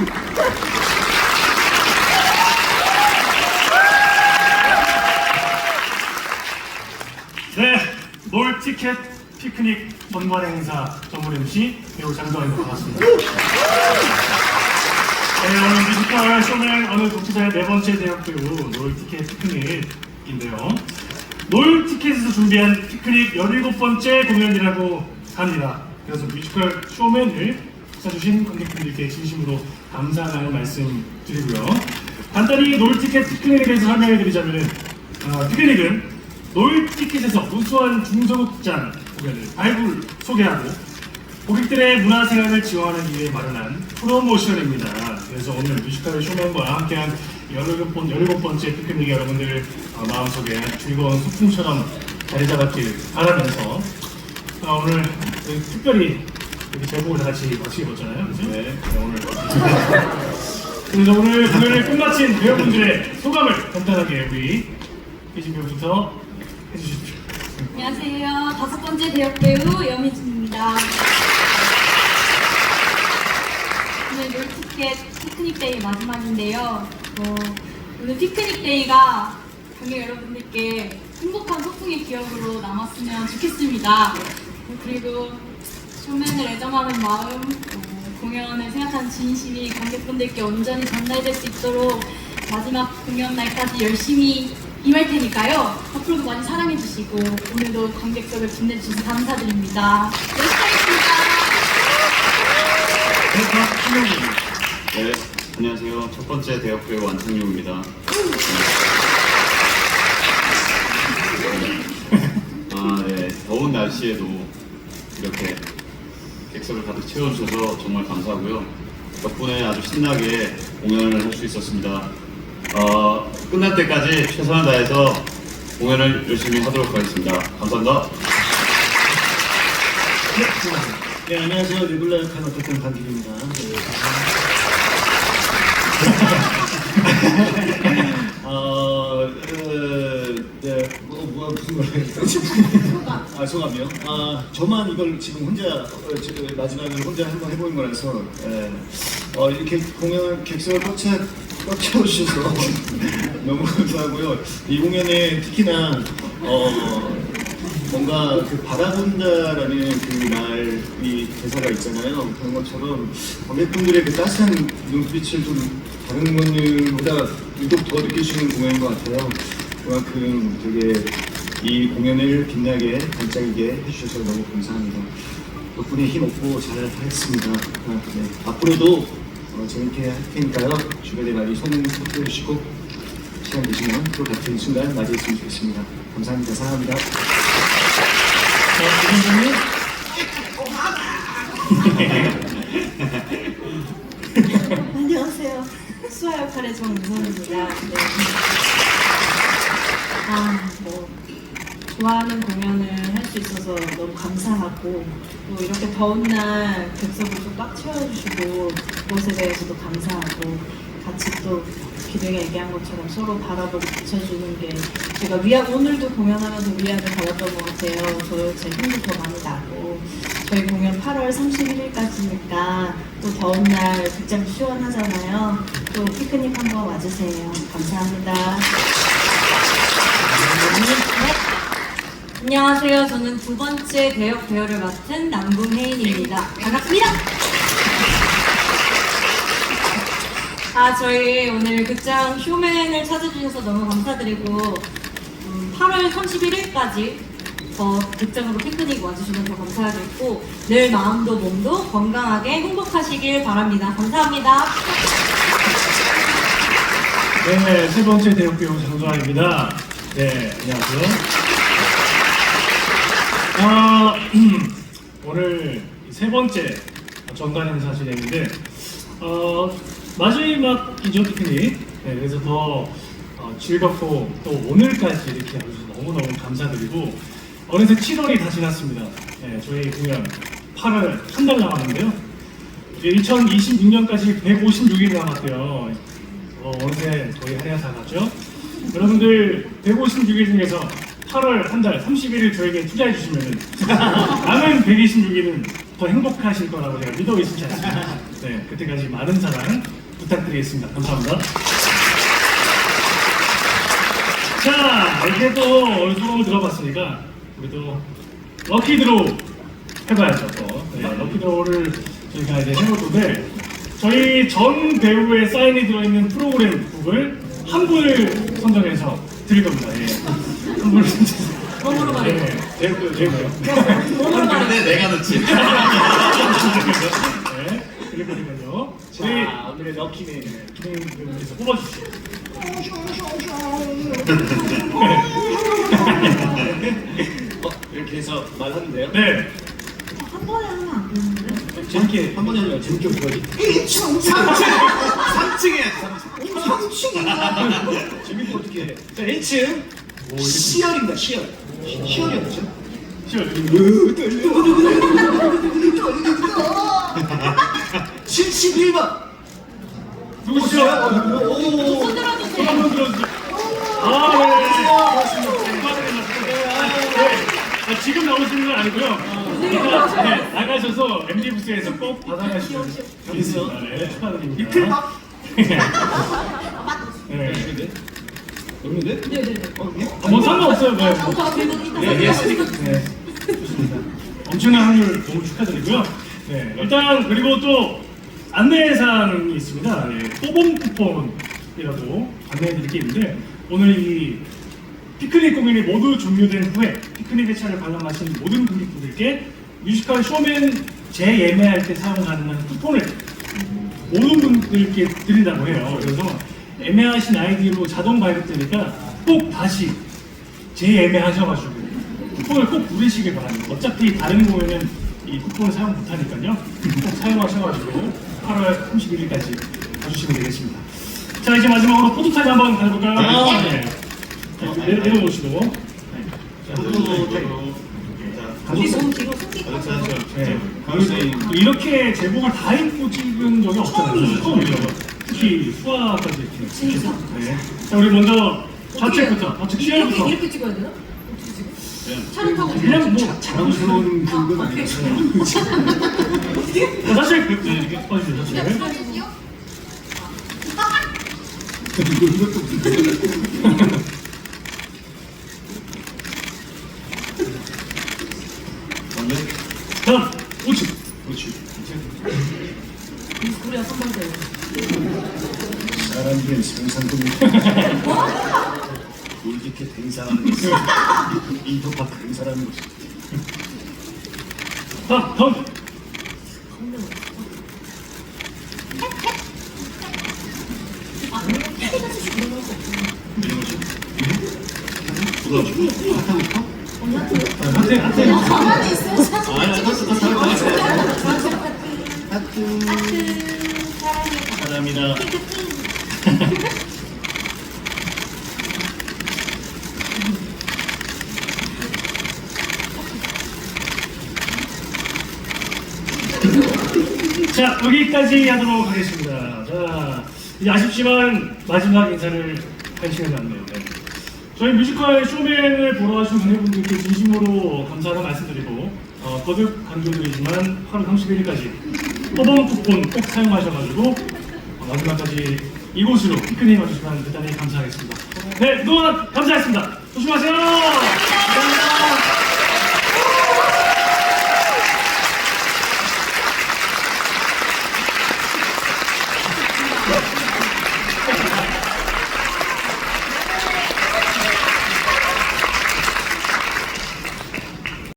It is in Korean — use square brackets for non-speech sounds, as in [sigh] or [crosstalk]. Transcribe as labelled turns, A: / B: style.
A: 네, 놀티켓 피크닉 전관 행사 전문 MC 배우 장도환입니다. 반갑습니다. 네, 오늘 뮤지컬 쇼맨 어느 독지사의 네 번째 대학 배우 놀티켓 피크닉인데요. 놀티켓에서 준비한 피크닉 17번째 공연이라고 합니다. 그래서 뮤지컬 쇼맨을 찾아주신 관객분들께 진심으로 감사하다는 말씀 드리고요. 간단히 놀티켓 피크닉에 대해서 설명해 드리자면 어, 피크닉은 놀티켓에서 우수한 중소극장 공연을 발굴, 소개하고 고객들의 문화생활을 지원하기 위해 마련한 프로모션입니다. 그래서 오늘 뮤지컬 쇼맨과 함께한 17번, 17번째 피크닉 여러분들 어, 마음속에 즐거운 소풍처럼 자리 잡았길 바라면서 어, 오늘 특별히 이렇게 제목을 다 같이 맞추게 입었잖아요. 그죠? 네. 오늘. 그래서 오늘 공연을 끝마친 배우분들의 소감을 간단하게 우리 희진 배우부터 해주십시오.
B: 안녕하세요. 다섯 번째 대역 배우 여미준입니다. 오늘 놀티켓 피크닉 데이 마지막인데요. 어, 오늘 피크닉 데이가 관객 여러분들께 행복한 소풍의 기억으로 남았으면 좋겠습니다. 그리고 쇼맨을 애정하는 마음, 어, 공연을 생각하는 진심이 관객분들께 온전히 전달될 수 있도록 마지막 공연 날까지 열심히 임할 테니까요. 앞으로도 많이 사랑해주시고 오늘도 관객석을 빛내주셔서 감사드립니다. 열심히 하겠습니다.
C: 네, 안녕하세요. 첫 번째 대학 배우 안창용입니다. 아, 네. 더운 날씨에도 이렇게 객석을 가득 채워주셔서 정말 감사하고요. 덕분에 아주 신나게 공연을 할 수 있었습니다. 어, 끝날 때까지 최선을 다해서 공연을 열심히 하도록 하겠습니다. 감사합니다.
A: 네,
D: 안녕하세요. 레귤라 역할 맡았던 강길입니다. 네. [laughs] 어, 무슨 말? 소감. 아, 소감이요? 아, 저만 이걸 지금 혼자, 어, 저, 마지막에 혼자 한번 해보는 거라서, 예. 어, 이렇게 공연 객석을 꽉 채워주셔서 [laughs] 너무 감사하고요. 이 공연에 특히나, 어, 뭔가 그 바라본다라는 그 말이 대사가 있잖아요. 그런 것처럼 관객분들의 그 따스한 눈빛을 좀 다른 공연들보다 유독 더 있는 공연인 것 같아요. 그만큼 되게 이 공연을 빛나게 반짝이게 해주셔서 너무 감사합니다. 덕분에 힘 얻고 잘 하겠습니다. 아, 네. 앞으로도 어, 재밌게 할 테니까요. 주변에 많이 손 뻗어 주시고 시간 되시면 또 같은 순간 맞이했으면 좋겠습니다. 감사합니다. 사랑합니다.
B: 안녕하세요. 수아 역할의 정우선입니다. 네. 아, 뭐 좋아하는 공연을 할 수 있어서 너무 감사하고 또 이렇게 더운 날 객석을 좀꽉 채워주시고 그것에 대해서도 감사하고 같이 또 기대가 얘기한 것처럼 서로 바라보고 비춰주는 게 제가 위안 오늘도 공연하면서 위안을 받았던 것 같아요. 저제 힘도 더 많이 나고 저희 공연 8월 31일까지니까 또 더운 날 극장 시원하잖아요. 또 피크닉 한번 와주세요. 감사합니다. 네. 안녕하세요. 저는 두 번째 대역 배우를 맡은 남궁혜인입니다. 반갑습니다. 아, 저희 오늘 극장 쇼맨을 찾아주셔서 너무 감사드리고, 음, 8월 31일까지 더 극장으로 피크닉 와주시면 더 감사하겠고, 늘 마음도 몸도 건강하게 행복하시길 바랍니다. 감사합니다.
A: 네, 세 번째 대역 배우 장도환입니다. 네, 안녕하세요. 아, 오늘 세 번째 전관 행사 진행인데, 어, 마지막이죠, 피크닉. 네, 그래서 더 어, 즐겁고 또 오늘까지 이렇게 와주셔서 너무너무 감사드리고, 어느새 7월이 다 지났습니다. 네, 저희 공연 8월 한 달 남았는데요. 이제 2026년까지 156일 남았대요. 어, 어느새 거의 한해다 갔죠? 여러분들 156일 중에서 8월 한 달 31일 저에게 투자해 주시면 남은 126일은 더 행복하실 거라고 제가 믿어 의심치 않습니다. 네, 그때까지 많은 사랑 부탁드리겠습니다. 감사합니다. 자, 이렇게 또 얼굴을 들어봤으니까 우리도 럭키 드로우 해봐야죠. 또. 네, 럭키 드로우를 저희가 이제 해볼 건데 저희 전 배우의 사인이 들어있는 프로그램 북을 한 분을 선정해서 드릴 겁니다. 예.
B: 몸으로 말해.
A: 네, 배우, 배우요.
B: 몸으로 말해.
C: 근데 내가 넣지.
A: 네.
D: 자,
A: 저희
D: 오늘의 럭키네.
A: 기능 배우님께서 뽑아주시죠.
D: 어, 이렇게 해서 말하는데요.
A: 네,
B: 한 번에 하면 안 되는데?
A: 재밌게.
D: 한 번에 하면 재밌게 보여지.
C: 3층에
D: 재밌게 어떻게 해. 자, 1층. 시열입니다, 시열. 시열이었죠?
A: 시작.
D: 71번.
A: 누구시죠?
B: 손 들어주세요.
A: 한번 들어주세요. 아, 네. 네. 아, 지금 나오시는 건 아니고요. 이따 네, 나가셔서 MD 부스에서 꼭 받아가시면 되겠습니다. 네, 축하드립니다.
D: 이틀 밥? [laughs]
A: 네.
D: 없는데?
B: 네네네.
D: 어, 예?
A: 아, 뭐 상관없어요. 네.
B: 저 그리고 이따
D: 예, 예,
B: 사진
A: 네. 좋습니다. 엄청난 확률 너무 축하드리고요. 네. 일단 그리고 또 안내사항이 있습니다. 네. 또봄 쿠폰이라고 안내해드릴 게 있는데 오늘 이 피크닉 공연이 모두 종료된 후에 피크닉의 차를 관람하신 모든 고객분들께 뮤지컬 쇼맨 재예매할 때 사용 가능한 쿠폰을 모든 분들께 드린다고 해요. 그래서 애매하신 아이디로 자동 발급되니까 꼭 다시 재예매하셔가지고 쿠폰을 꼭 누리시길 바랍니다. 어차피 다른 공연은 이 쿠폰을 사용 못하니까요. 꼭 사용하셔가지고 8월 31일까지 가주시면 되겠습니다. 자 이제 마지막으로 포토타임 한번 가볼까요?
D: 아,
A: 네. 자, 내- 내려놓으시고 네. 자,
B: 우리 너무 뒤로 숨기고
A: 네. 그리고 이렇게 제목을 다 읽고 찍은 적이 없잖아요. 처음이죠. 특히 수화까지 이렇게.
B: 진짜.
A: 네. 자, 우리 먼저 좌측부터, 좌측
B: 이렇게
A: 시열부터.
B: 이렇게 찍어야 되나? 어떻게 찍어? 차를 타고
A: 그냥 뭐
D: 자랑스러운 그건
B: 어떻게
D: 아니었어요.
A: 자, 사실 그 네, 이렇게 꺼주세요. 사실.
D: 이것도 무슨
A: 다음 우측.
B: 우리가 선발 배우.
D: 사람들은 상상도 못해. 골디켓 행사라는 것이 인터파크 행사라는 것이
A: 다음 다음.
B: 아, 캐릭터스 그런 거 없어.
A: 한대 한대.
B: 가만히 있어.
D: 하트
C: 사람이다. [laughs]
A: 자 여기까지 하도록 하겠습니다. 자 아쉽지만 마지막 인사를 할 시간이 왔네요. 네. 저희 뮤지컬 쇼맨을 보러 와주신 관객분들께 진심으로 감사하다 말씀드리고 어, 거듭 강조드리지만 8월 31일까지 뽑은 쿠폰 꼭 사용하셔가지고 어, 마지막까지 이곳으로 피크닉 와주시면 대단히 감사하겠습니다. 네 그동안 감사했습니다. 조심하세요.